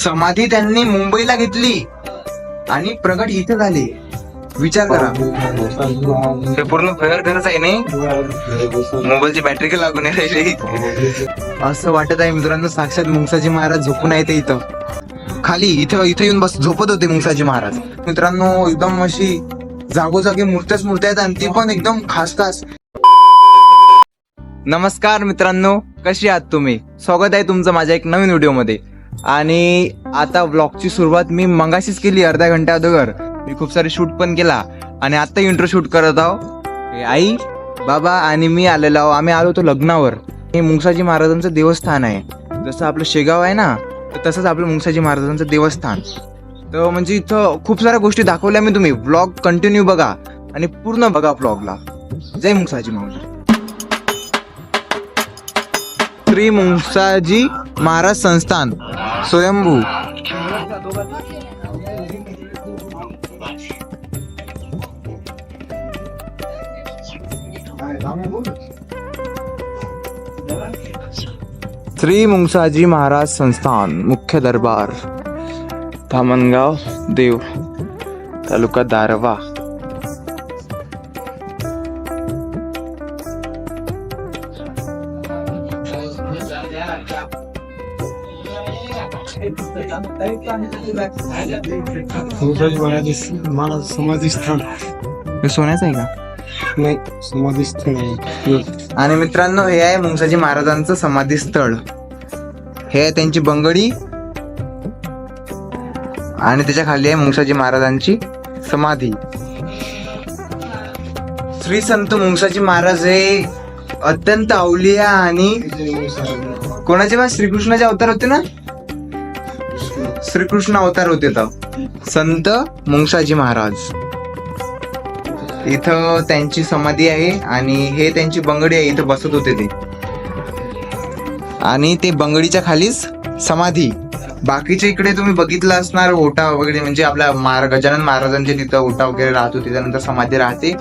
समाधी त्यांनी मुंबईला घेतली. आणि प्रगट इथे झाले. विचार करा. हे पूर्ण फेअर घरच आहे नाही? मोबाईलची बॅटरी का लागून राहिली? असं वाटत आहे मित्रांनो साक्षात मुंगसाजी महाराज झोपून आहे ते इथं. खाली इथं इथं येऊन बस झोपत होते मुंगसाजी महाराज. मित्रांनो एकदम अशी जागोजागी मूर्त्याच मूर्त्या आहेत आणि ती पण एकदम खास खास. नमस्कार मित्रांनो कशी आहात तुम्ही? स्वागत आहे तुमचं माझ्या एक नवीन व्हिडिओमध्ये. आणि आता ब्लॉगची सुरुवात मी मंगाशीच केली अर्ध्या घंट्या अगोदर. मी खूप सारे शूट पण केला. आणि आता इंट्रो शूट करत आहो. आई बाबा आणि मी आलेलो आहो. आम्ही आलो होतो लग्नावर. हे मुंगसाजी महाराजांचं देवस्थान आहे. जसं आपलं शेगाव आहे ना तर तसंच आपलं मुंगसाजी महाराजांचं देवस्थान. तर म्हणजे इथं खूप साऱ्या गोष्टी दाखवल्या मी तुम्ही. ब्लॉग कंटिन्यू बघा. आणि पूर्ण बघा ब्लॉगला जय मुंगसाजी महाराज. श्री मुंगसाजी महाराज संस्थान. स्वयंभू। श्री मुंगसाजी महाराज संस्थान मुख्य दरबार। धामणगाव देव तालुका दारवा समाधी स्थान हे सोन्याचं आहे का? नाही समाधी स्थळ आहे. आणि मित्रांनो हे आहे मुंगसाजी महाराजांचं समाधी स्थळ हे आहे त्यांची बंगडी. आणि त्याच्याखाली आहे मुंगसाजी महाराजांची समाधी. श्री संत मुंगसाजी महाराज हे अत्यंत अवलिया आणि कोणाचे बा? श्रीकृष्णाचे अवतार होते ना? श्रीकृष्ण अवतार होते तर संत मुंगसाजी महाराज. इथं त्यांची समाधी आहे आणि हे त्यांची बंगडी आहे इथं बसत होते ते. आणि ते बंगडीच्या खालीच समाधी. बाकीच्या इकडे तुम्ही बघितलं असणार ओटा वगैरे म्हणजे आपल्या महार गजानन महाराजांचे तिथं ओटा वगैरे राहत होते त्यानंतर समाधी राहते.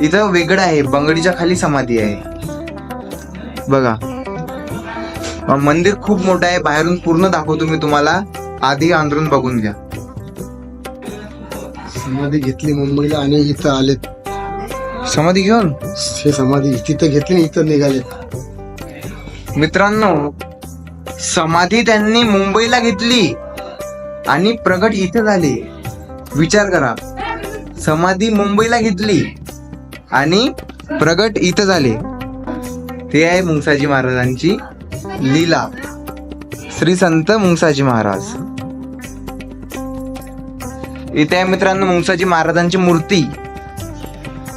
इथं वेगळं आहे बंगडीच्या खाली समाधी आहे. बघा. मंदिर खूप मोठं आहे बाहेरून पूर्ण दाखवतो मी तुम्हाला. आधी अंदरून बघून घ्या. समाधी घेतली मुंबईला आणि इथं आले. समाधी घेऊन? हे समाधी तिथं घेतली आणि इथं निघाले. मित्रांनो समाधी त्यांनी मुंबईला घेतली आणि प्रगट इथे झाले. विचार करा. समाधी मुंबईला घेतली आणि प्रगट इथं झाले. ते आहे मुंगसाजी महाराजांची लीला. श्री संत मुंगसाजी महाराज. इथे मित्रांनो मुंगसाजी महाराजांची मूर्ती.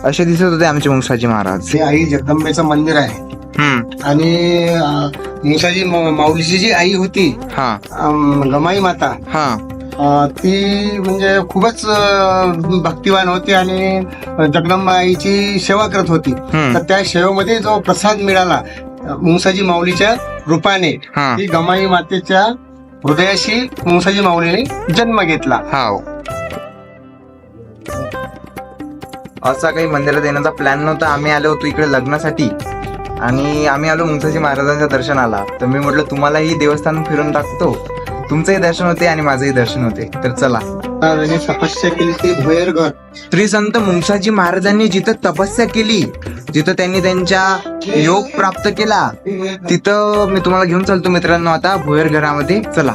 असे दिसत होते आमचे मुंगसाजी महाराज. हे आई जगदंबेचं मंदिर आहे. हम्म. आणि अं, मुंगसाजी मा- माऊलीची जी आई होती हा. अं, गमाई माता हा. अं, ती म्हणजे खूपच अं, भक्तिवान होती आणि जगदंबा आईची सेवा करत होती. हम्म. तर त्या सेवेमध्ये जो प्रसाद मिळाला अं, मुंगसाजी माऊलीच्या रूपाने हा. गमाई मातेच्या हृदयाशी मुंगसाजी माऊलीने जन्म घेतला. हाव असा काही मंदिरात येण्याचा प्लॅन नव्हता. आम्ही आलो होतो इकडे लग्नासाठी. आणि आम्ही आलो मुंगसाजी महाराजांच्या दर्शनाला. तर मी म्हटलं तुम्हालाही देवस्थान फिरून टाकतो. तुमचंही दर्शन होते आणि माझंही दर्शन होते. तर चला. त्याने तपस्या केली ती भोयरघर श्री संत मुंगसाजी महाराजांनी जिथं तपस्या केली जिथं त्यांनी त्यांच्या योग प्राप्त केला तिथं मी तुम्हाला घेऊन चालतो मित्रांनो. आता भोयर घरामध्ये चला.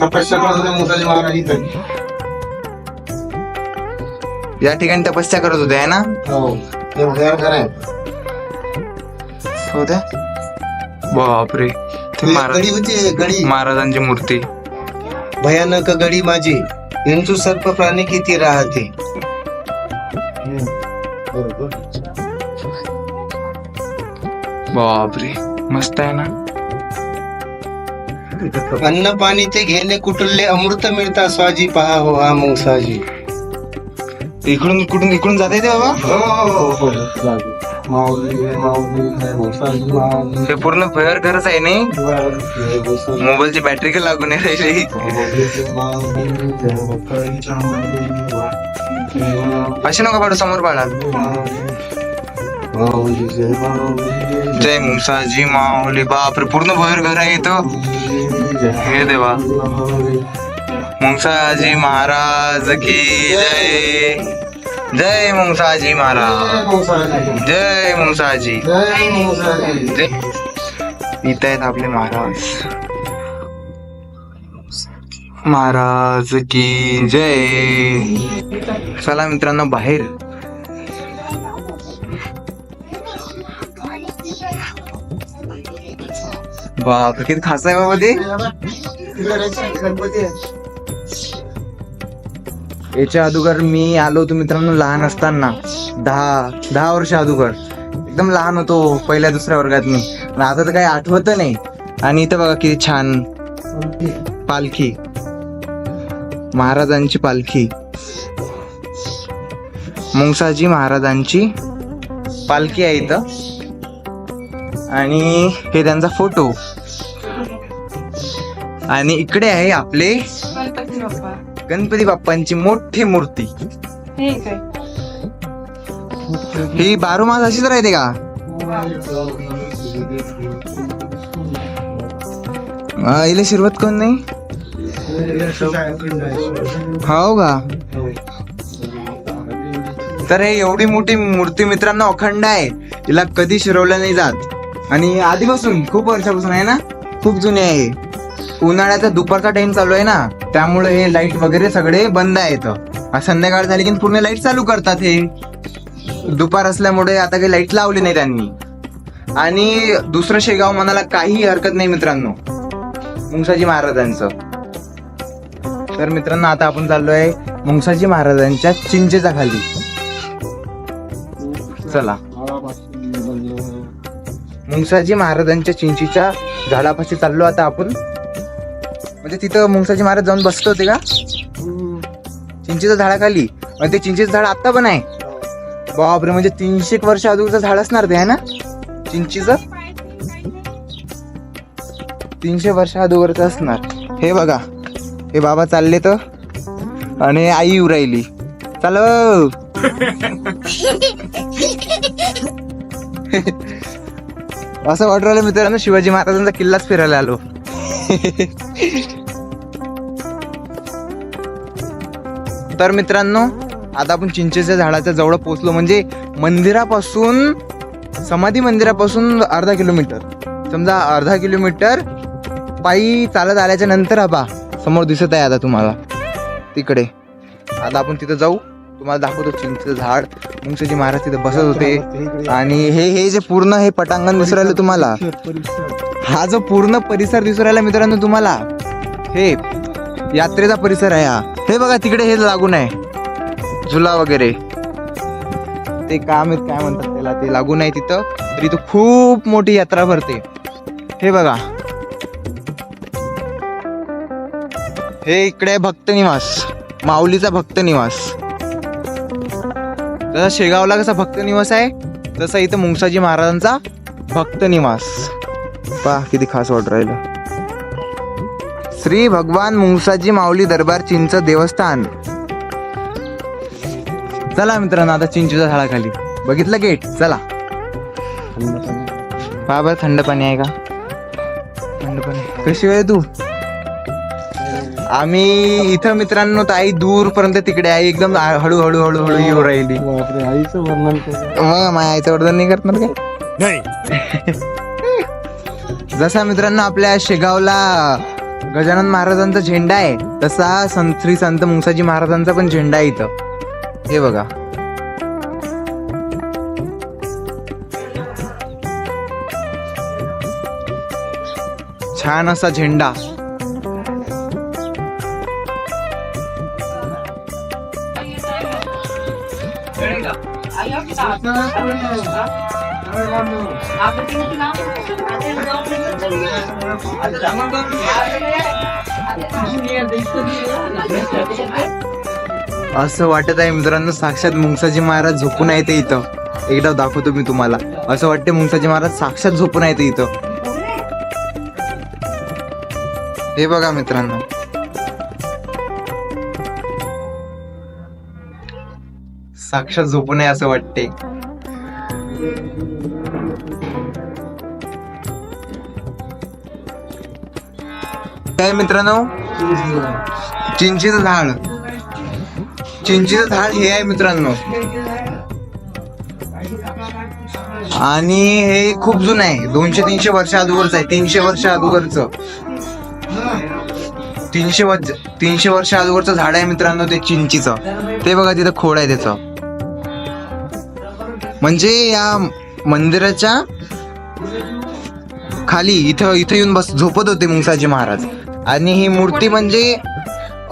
तपस्या करत होते महाराज इथं. या ठिकाणी तपस्या करत होते आहे ना? हो हे होत्या बापरे ते महाराज गडी होती गडी. महाराजांची मूर्ती. भयानक गडी माझी. हिंदू सर्प प्राणी किती राहते? बापरे मस्त आहे ना? अन्न पाणी ते घेणे कुठले अमृत मिळता स्वाजी? पहा हो हा मुंगसाजी इकडून कुठून इकडून जाते ते बाबा? हो हो हो हे. पूर्ण भयर घरच आहे नाही? मोबाईलची बॅटरी का लागून राहिली? अशी नका पाडू समोर पाडा. जय मुसाजी माऊली बापरे पूर्ण भयर घर आहे इथं. हे देवा. मुंगसाजी महाराज की जय। जय मुंगसाजी महाराज। जय मुंगसाजी। जय जय इथं आहेत आपले महाराज। महाराज की जय। चला मित्रांनो बाहेर. बाप किती खास आहे बाबा ते. गणपती याच्या अगोदर मी आलो होतो मित्रांनो लहान असताना. दहा दहा वर्ष अगोदर एकदम लहान होतो पहिल्या दुसऱ्या वर्गात मी. पण आता तर काही आठवत नाही. आणि इथं बघा किती छान. पालखी. महाराजांची पालखी. मुंगसाजी महाराजांची पालखी आहे इथं. आणि हे त्यांचा फोटो. आणि इकडे आहे आपले गणपती बाप्पा गणपती बाप्पांची मोठी मूर्ती. हे काय? ही बारो मास अशीच राहते का? हिला शिरवत कोण नाही? हो का? तर हे एवढी मोठी मूर्ती मित्रांनो अखंड आहे. तिला कधी शिरवलं नाही जात. आणि आधीपासून खूप वर्षापासून आहे ना? खूप जुनी आहे. उन्हाळ्याचा दुपारचा टाइम चालू आहे ना त्यामुळे हे लाइट वगैरे सगळे बंद आहेत. संध्याकाळ झाली की पूर्ण लाइट चालू करतात हे. दुपार असल्यामुळे आता काही लाइट लावली नाही त्यांनी. आणि दुसरं शेगाव मनाला काही हरकत नाही मित्रांनो. मुंगसाजी महाराजांचं. तर मित्रांनो आता आपण चाललोय मुंगसाजी महाराजांच्या चिंचेच्या खाली. चला. मुंगसाजी महाराजांच्या चिंचीच्या झाडापाशी चाललो आता आपण. म्हणजे तिथं मुंगसाची महाराज जाऊन बसत होते का? चिंचेच्या झाडाखाली. आणि ते चिंचेचं झाड आता पण आहे. बापरे म्हणजे तीनशे एक वर्ष अगोदरचं झाड असणार ते आहे ना? चिंचीचं? तीनशे वर्ष अगोदरचं असणार. हे बघा हे बाबा चालले तर? आणि आई येऊ राहिली. चाल असं वाटू राहिलं मित्रांनो शिवाजी महाराजांचा किल्लाच फिरायला आलो. तर मित्रांनो आता आपण चिंचेच्या झाडाच्या जवळ पोहोचलो. म्हणजे मंदिरापासून समाधी मंदिरापासून अर्धा किलोमीटर. समजा अर्धा किलोमीटर पायी चालत आल्याच्यानंतर हा समोर दिसत आहे आता तुम्हाला. तिकडे. आता आपण तिथं जाऊ. तुम्हाला दाखवतो चिंचेचं झाड. मुंगसाजी महाराज तिथे बसत होते. आणि हे हे जे पूर्ण हे पटांगण दिसू राहिलं तुम्हाला. हा जो पूर्ण परिसर दिसू राहिला मित्रांनो तुम्हाला हे यात्रेचा परिसर आहे हा. हे बघा तिकडे हे लागून आहे. झुला वगैरे. ते काम आहेत काय म्हणतात त्याला ते लागून आहे तिथं. तरी तो खूप मोठी यात्रा भरते. हे बघा. हे इकडे आहे भक्त निवास. माऊलीचा भक्त निवास. जसा शेगावला कसा भक्त निवास आहे तसा इथं मुंगसाजी महाराजांचा भक्त निवास. पहा किती खास वाटत राहिलं. श्री भगवान मुंगसाजी माऊली दरबार चिंच देवस्थान. चला मित्रांनो आता चिंचूच्या झाडाखाली. बघितलं गेट चला. बरं थंड पाणी आहे का? थंड पाणी. कशी आहे तू? आम्ही इथं मित्रांनो तर आई दूर पर्यंत तिकडे आहे. एकदम हळूहळू हळूहळू येऊ राहिली. मग माझ्या आईचं वर्धन नाही करणार काय? जसा मित्रांनो आपल्या शेगावला गजानन महाराजांचा झेंडा आहे. तसा संत श्री संत मुसाजी महाराजांचा पण झेंडा आहे इथं. हे बघा. छान असा झेंडा. असं वाटत आहे मित्रांनो साक्षात मुंगसाजी महाराज झोपून आहे ते इथं. एकदा दाखवतो मी तुम्हाला. असं वाटते मुंगसाजी महाराज साक्षात झोपून आहेत इथं. हे बघा मित्रांनो. साक्षात झोपून आहे असं वाटते काय मित्रांनो? चिंचेचं झाड. चिंचेचं झाड हे आहे मित्रांनो. आणि हे खूप जुनं आहे. दोनशे तीनशे वर्ष अगोदरच आहे. तीनशे वर्ष अगोदरच. तीनशे वर्ष तीनशे वर्ष अगोदरचं झाड आहे मित्रांनो ते चिंचीचं. ते बघा तिथं खोड आहे त्याचं. म्हणजे या मंदिराच्या खाली इथं इथं येऊन बस झोपत होते मुंगसाजी महाराज. आणि ही मूर्ती म्हणजे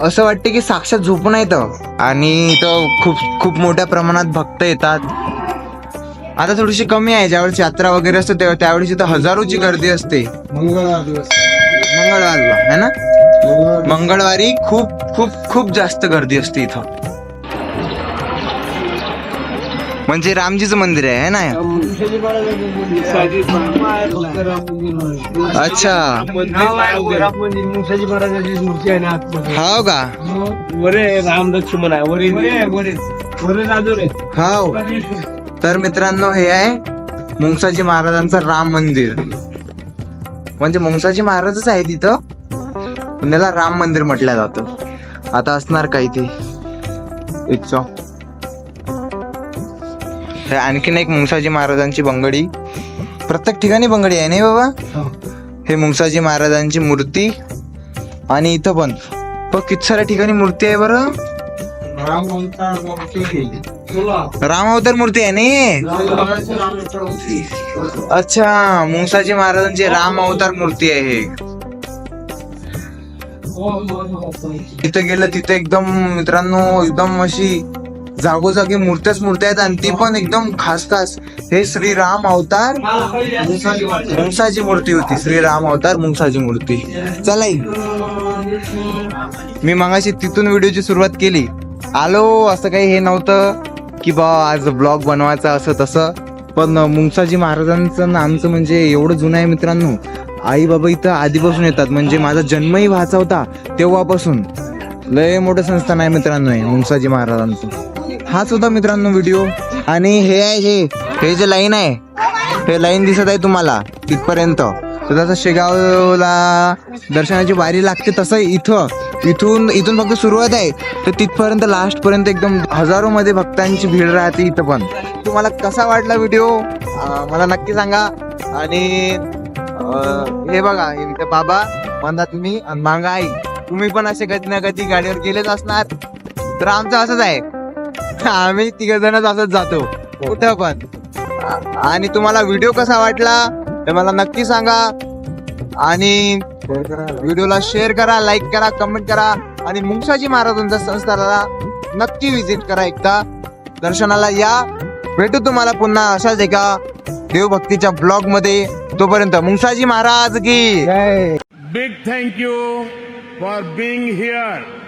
असं वाटते की साक्षात झोपून आहेत आणि इथं खूप खूप मोठ्या प्रमाणात भक्त येतात. आता थोडीशी कमी आहे ज्यावेळेस यात्रा वगैरे असते तेव्हा त्यावेळेस इथं हजारोची गर्दी असते. मंगळवार दिवस. मंगळवारला है ना? मंगळवारी खूप खूप खूप जास्त गर्दी असते इथं. म्हणजे रामजीचं मंदिर आहे है ना? अच्छा. मुसाजी महाराजाची मूर्ती आहे ना हाव का? वरे राम लक्ष्मण आहे वरे वरे वरे राजू रे हाव. तर मित्रांनो हे आहे मुंगसाजी महाराजांचं राम मंदिर. म्हणजे मुंगसाजी महाराजच आहे तिथं. पण त्याला राम मंदिर म्हटलं जातं. आता असणार काही ते? एक हे आणखीन एक मुंगसाजी महाराजांची बंगडी. प्रत्येक ठिकाणी बंगडी आहे नाही बाबा? हे. मुंगसाजी महाराजांची मूर्ती आणि इथं पण. पण किती साऱ्या ठिकाणी मूर्ती आहे बरं. राम अवतार मूर्ती आहे. नाही? अच्छा मुंगसाजी महाराजांची राम अवतार मूर्ती आहे. हे तिथे गेलं तिथे एकदम मित्रांनो एकदम अशी जागोजागी मूर्त्याच मूर्त्या आहेत आणि ती पण एकदम खास खास. हे श्रीराम अवतार मुंगसाची मूर्ती होती. श्रीराम अवतार मुंगसाची मूर्ती. चला मी मगाशी तिथून व्हिडिओची सुरुवात केली. आलो असं काही हे नव्हतं की बा आज ब्लॉग बनवायचा असं तसं. पण मुंगसाजी महाराजांचं ना आमचं म्हणजे एवढं जुनं आहे मित्रांनो. आई बाबा इथं आधीपासून येतात. म्हणजे माझा जन्मही व्हायचा होता तेव्हापासून. लय मोठं संस्थान आहे मित्रांनो हे मुंगसाजी महाराजांचं. हाच होता मित्रांनो व्हिडिओ आणि हे आहे हे हे जे लाईन आहे हे लाईन दिसत आहे तुम्हाला तिथपर्यंत तर जसं शेगावला दर्शनाची वारी लागते तसं इथं. इथून इथून फक्त सुरुवात आहे. तर तिथपर्यंत लास्टपर्यंत एकदम हजारो मध्ये भक्तांची भीड राहते इथं पण. तुम्हाला कसा वाटला व्हिडिओ मला नक्की सांगा. आणि हे बघा हे इथे बाबा म्हणतात मी आणि मांगा आई. तुम्ही पण असे कधी ना कधी गाडीवर गेलेच असणार. तर आमचं असंच आहे. आम्ही तिघ जणच असंच जातो. कुठं पण. आणि तुम्हाला व्हिडिओ कसा वाटला ते मला नक्की सांगा. आणि व्हिडिओला शेअर करा लाईक करा कमेंट करा. आणि मुंगसाजी महाराजांच्या संस्थानाला नक्की विजिट करा एकदा. दर्शनाला या. भेटू तुम्हाला पुन्हा अशाच एका देवभक्तीच्या ब्लॉगमध्ये. तोपर्यंत मुंगसाजी महाराज की. thank you for being here.